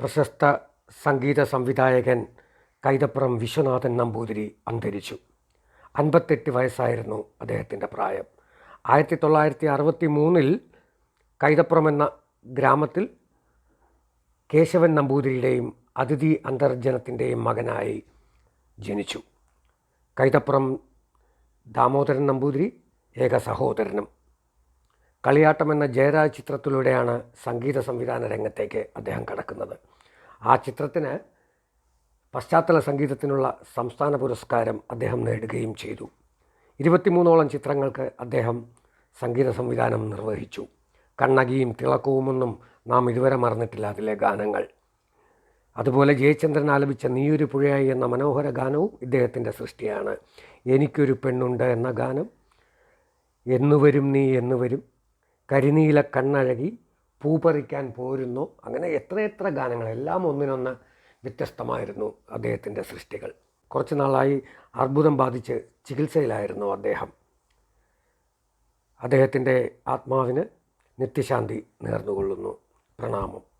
പ്രശസ്ത സംഗീത സംവിധായകൻ കൈതപ്പുറം വിശ്വനാഥൻ നമ്പൂതിരി അന്തരിച്ചു. അൻപത്തെട്ട് വയസ്സായിരുന്നു അദ്ദേഹത്തിന്റെ പ്രായം. ആയിരത്തി തൊള്ളായിരത്തി അറുപത്തി മൂന്നിൽ കൈതപ്പുറം എന്ന ഗ്രാമത്തിൽ കേശവൻ നമ്പൂതിരിയുടെയും അതിഥി അന്തർജനത്തിന്റെയും മകനായി ജനിച്ചു. കൈതപ്പുറം ദാമോദരൻ നമ്പൂതിരി ഏക സഹോദരനും. കളിയാട്ടം എന്ന ജയരാജ് ചിത്രത്തിലൂടെയാണ് സംഗീത സംവിധാന രംഗത്തേക്ക് അദ്ദേഹം കടക്കുന്നത്. ആ ചിത്രത്തിന് പശ്ചാത്തല സംഗീതത്തിനുള്ള സംസ്ഥാന പുരസ്കാരം അദ്ദേഹം നേടുകയും ചെയ്തു. ഇരുപത്തിമൂന്നോളം ചിത്രങ്ങൾക്ക് അദ്ദേഹം സംഗീത സംവിധാനം നിർവഹിച്ചു. കണ്ണകിയും തിളക്കവുമൊന്നും നാം ഇതുവരെ മറന്നിട്ടില്ല അതിലെ ഗാനങ്ങൾ. അതുപോലെ ജയചന്ദ്രൻ ആലപിച്ച നീയൊരു പുഴയായി എന്ന മനോഹര ഗാനവും ഇദ്ദേഹത്തിന്റെ സൃഷ്ടിയാണ്. എനിക്കൊരു പെണ്ണുണ്ട് എന്ന ഗാനം. എന്നുവരും നീ എന്നുവരും. കരിനീല കണ്ണഴകി പൂപ്പറിക്കാൻ പോരുന്നു. അങ്ങനെ എത്രയെത്ര ഗാനങ്ങൾ എല്ലാം ഒന്നിനൊന്ന് വ്യത്യസ്തമായിരുന്നു അദ്ദേഹത്തിന്റെ സൃഷ്ടികൾ. കുറച്ച് നാളായി അർബുദം ബാധിച്ച് ചികിത്സയിലായിരുന്നു അദ്ദേഹം. അദ്ദേഹത്തിന്റെ ആത്മാവിന് നിത്യശാന്തി നേർന്നുകൊള്ളുന്നു. പ്രണാമം.